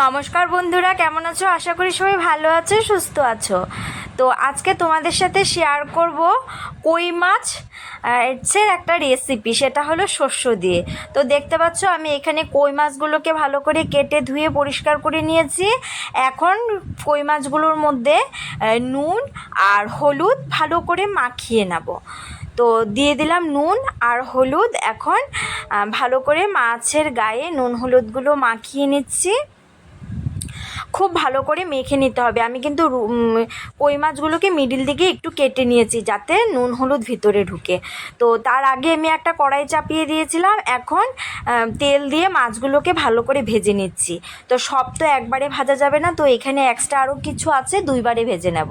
নমস্কার বন্ধুরা, কেমন আছো? আশা করি সবাই ভালো আছো, সুস্থ আছো। তো আজকে তোমাদের সাথে শেয়ার করব কই মাছ এর একটা রেসিপি সেটা হলো শস্য দিয়ে। তো দেখতে পাচ্ছ, আমি এখানে কই মাছগুলোকে ভালো করে কেটে ধুয়ে পরিষ্কার করে নিয়েছি। এখন কই মাছগুলোর মধ্যে নুন আর হলুদ ভালো করে মাখিয়ে নেব। তো দিয়ে দিলাম নুন আর হলুদ। এখন ভালো করে মাছের গায়ে নুন হলুদগুলো মাখিয়ে নিচ্ছি। খুব ভালো করে মেখে নিতে হবে। আমি কিন্তু কই মাছগুলোকে মিডিল দিকে একটু কেটে নিয়েছি যাতে নুন হলুদ ভিতরে ঢুকে। তো তার আগে আমি একটা কড়াই চাপিয়ে দিয়েছিলাম। এখন তেল দিয়ে মাছগুলোকে ভালো করে ভেজে নিচ্ছি। তো সব তো একবারে ভাজা যাবে না, তো এখানে এক্সট্রা আরও কিছু আছে, দুইবারে ভেজে নেব।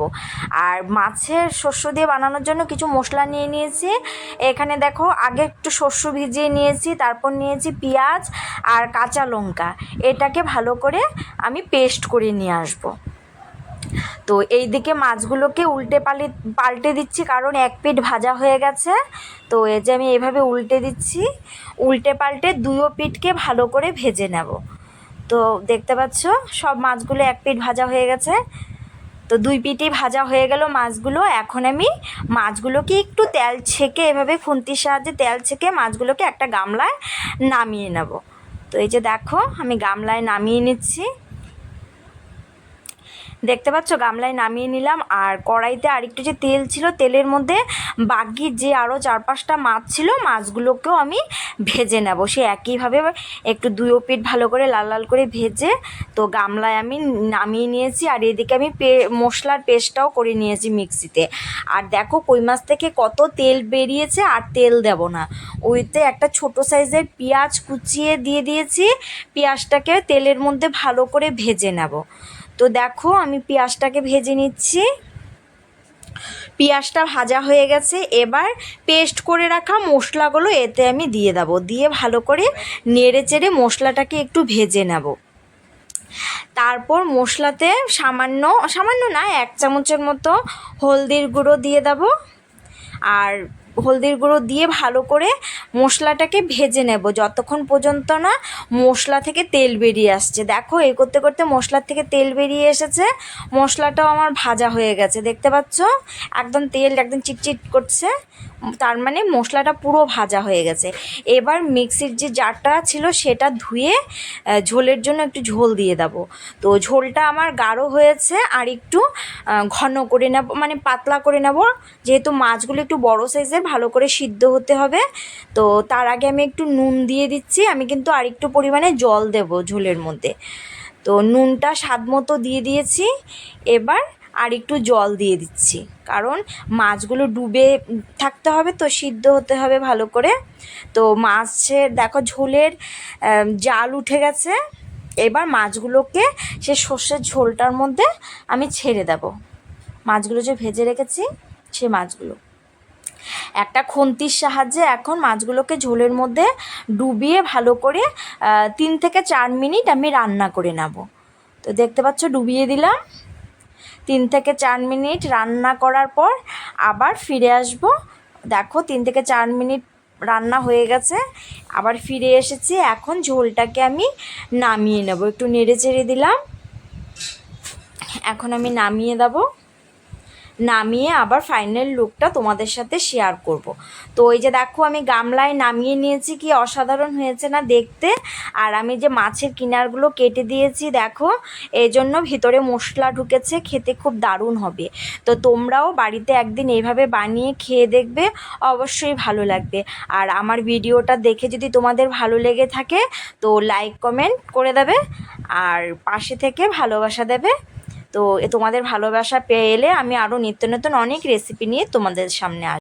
আর মাছের শস্য দিয়ে বানানোর জন্য কিছু মশলা নিয়ে নিয়েছি। এখানে দেখো, আগে একটু শস্য ভিজিয়ে নিয়েছি, তারপর নিয়েছি পেঁয়াজ আর কাঁচা লঙ্কা। এটাকে ভালো করে আমি পেস্ট করে নিয়ে আসব। তো এই দিকে মাছগুলোকে উল্টে পালি, পাল্টে দিচ্ছি কারণ এক পিঠ ভাজা হয়ে গেছে। তো এই যে আমি এভাবে উল্টে দিচ্ছি, উল্টে পাল্টে দুইও পিঠকে ভালো করে ভেজে নেব। তো দেখতে পাচ্ছ, সব মাছগুলো এক পিঠ ভাজা হয়ে গেছে। তো দুই পিঠই ভাজা হয়ে গেল মাছগুলো। এখন আমি মাছগুলোকে একটু তেল ছেঁকে এভাবে খুন্তির সাহায্যে তেল ছেঁকে মাছগুলোকে একটা গামলায় নামিয়ে নেব। তো এই যে দেখো, আমি গামলায় নামিয়ে নিচ্ছি। দেখতে পাচ্ছ, গামলায় নামিয়ে নিলাম। আর কড়াইতে আরেকটু যে তেল ছিল, তেলের মধ্যে বাকি যে আরও চার পাঁচটা মাছ ছিল, মাছগুলোকেও আমি ভেজে নেব। সে একইভাবে একটু দুই পিঠ ভালো করে লাল লাল করে ভেজে, তো গামলায় আমি নামিয়ে নিয়েছি। আর এদিকে আমি পে, মশলার পেস্টটাও করে নিয়েছি মিক্সিতে। আর দেখো কই মাছ থেকে কত তেল বেরিয়েছে, আর তেল দেব না। ওইতে একটা ছোট সাইজের পেঁয়াজ কুচিয়ে দিয়ে দিয়েছি। পেঁয়াজটাকে তেলের মধ্যে ভালো করে ভেজে নেব। তো দেখো, আমি পেঁয়াজটাকে ভেজে নিচ্ছি। পেঁয়াজটা ভাজা হয়ে গেছে। এবার পেস্ট করে রাখা মশলাগুলো এতে আমি দিয়ে দেবো। দিয়ে ভালো করে নেড়ে চেড়ে মশলাটাকে একটু ভেজে নেব। তারপর মশলাতে সামান্য সামান্য না, এক চামচের মতো হলদির গুঁড়ো দিয়ে দেবো। আর হলদির গুঁড়ো দিয়ে ভালো করে মশলাটাকে ভেজে নেব। যতক্ষণ পর্যন্ত না মশলা থেকে তেল বেরিয়ে আসছে। দেখো এই করতে করতে মশলার থেকে তেল বেরিয়ে এসেছে। মশলাটাও আমার ভাজা হয়ে গেছে। দেখতে পাচ্ছ? একদম তেল একদম চিটচিট করছে। তার মানে মশলাটা পুরো ভাজা হয়ে গেছে। এবার মিক্সির যে জারটা ছিল সেটা ধুয়ে ঝোলের জন্য একটু ঝোল দিয়ে দেবো। তো ঝোলটা আমার গাঢ় হয়েছে আর একটু ঘন করে নেব মানে পাতলা করে নেব। যেহেতু মাছগুলো একটু বড় সাইজের ভালো করে সিদ্ধ হতে হবে। তো তার আগে আমি একটু নুন দিয়ে দিচ্ছি। আমি কিন্তু আর একটু পরিমাণে জল দেব ঝোলের মধ্যে। তো নুনটা স্বাদ মতো দিয়ে দিয়েছি। এবার আর একটু জল দিয়ে দিচ্ছি। কারণ মাছগুলো ডুবে থাকতে হবে, তো সিদ্ধ হতে হবে ভালো করে। তো মাছের, দেখো ঝোলের জাল উঠে গেছে। এবার মাছগুলোকে সে সর্ষের ঝোলটার মধ্যে আমি ছেড়ে দেব। মাছগুলো যে ভেজে রেখেছি, সে মাছগুলো। একটা খুন্তির সাহায্যে এখন মাছগুলোকে ঝোলের মধ্যে ডুবিয়ে ভালো করে তিন থেকে চার মিনিট আমি রান্না করে নেব। তো দেখতে পাচ্ছ ডুবিয়ে দিলাম। তিন থেকে চার মিনিট রান্না করার পর আবার ফিরে আসব। দেখো তিন থেকে চার মিনিট রান্না হয়ে গেছে। আবার ফিরে এসেছি। এখন ঝোলটাকে আমি নামিয়ে নেব। একটু নেড়ে চেড়ে দিলাম। এখন আমি নামিয়ে দেবো। নামিয়ে আবার ফাইনাল লুকটা তোমাদের সাথে শেয়ার করব। তো ওই যে দেখো, আমি গামলায় নামিয়ে নিয়েছি, কি অসাধারণ হয়েছে না দেখতে? আর আমি যে মাছের কিনারগুলো কেটে দিয়েছি, দেখো এই জন্য ভিতরে মশলা ঢুকেছে, খেতে খুব দারুণ হবে। তো তোমরাও বাড়িতে একদিন এইভাবে বানিয়ে খেয়ে দেখবে, অবশ্যই ভালো লাগবে। আর আমার ভিডিওটা দেখে যদি তোমাদের ভালো লেগে থাকে, তো লাইক কমেন্ট করে দেবে, আর পাশে থেকে ভালোবাসা দেবে। তো তোমাদের ভালোবাসা পেয়ে এলে আমি আরও নিত্য নতুন অনেক রেসিপি নিয়ে তোমাদের সামনে আসব